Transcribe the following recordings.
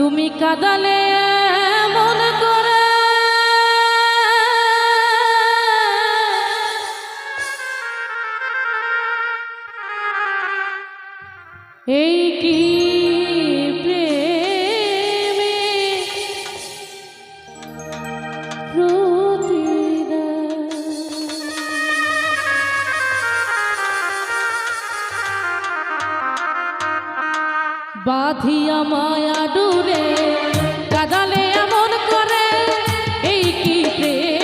তুমি কাদালে মনে করে। এই কি বাধিয়া মায়া ডুরে কাদালে এমন করে এই কি প্রেম?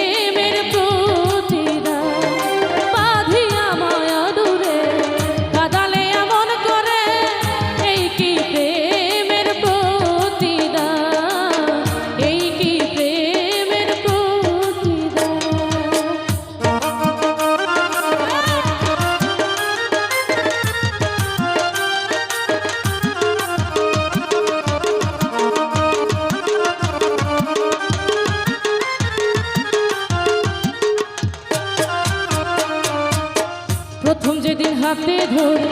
প্রথম যেদিন হাতে ধরে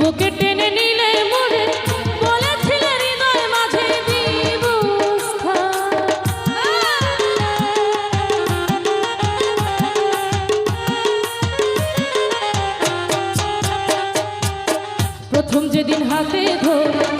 বুকে টেনে নিলে মরে প্রথম যেদিন হাতে ধরে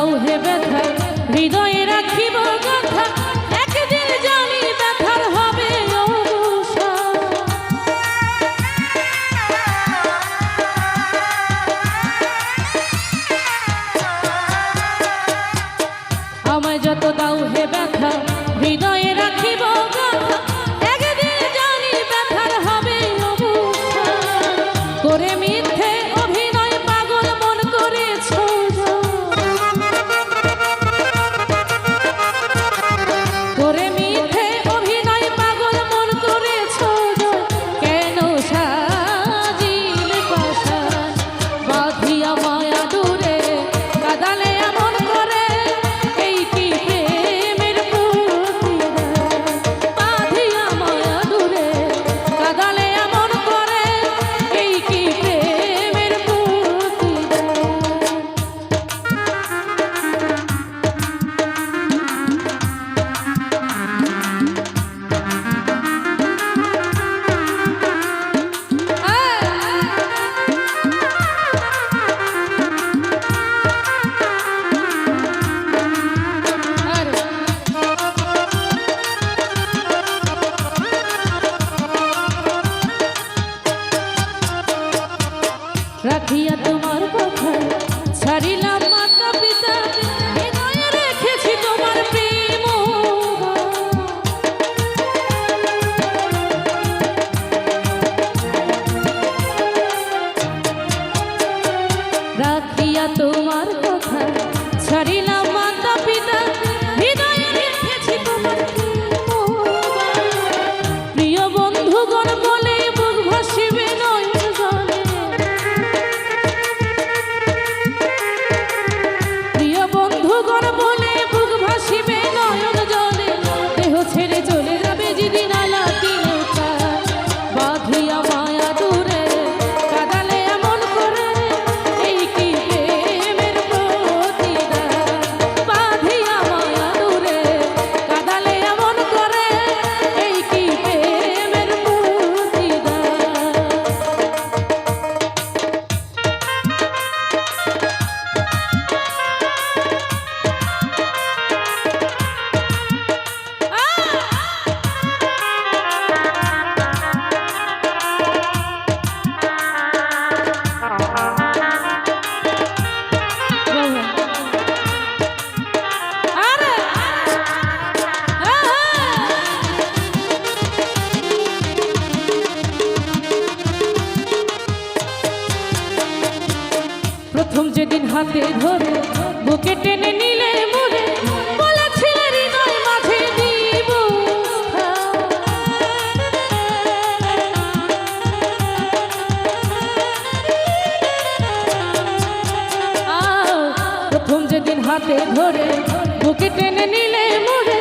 know him. ধরে বুকে টেনে নিলে মোরে প্রথম যেদিন হাতে ধরে বুকে টেনে নিলে মোরে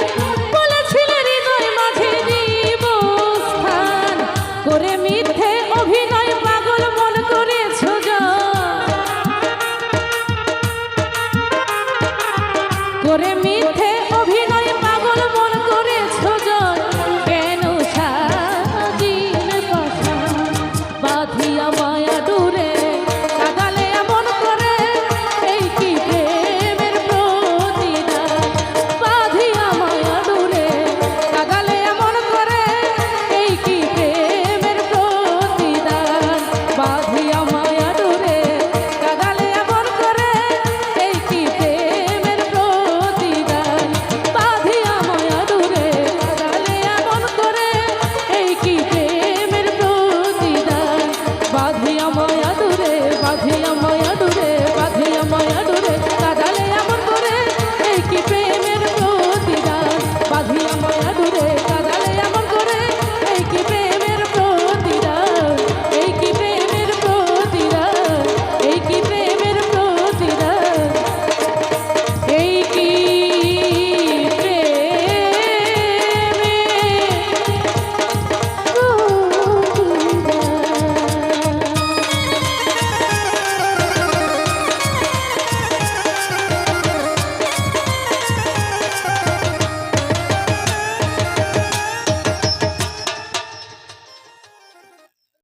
Brazil.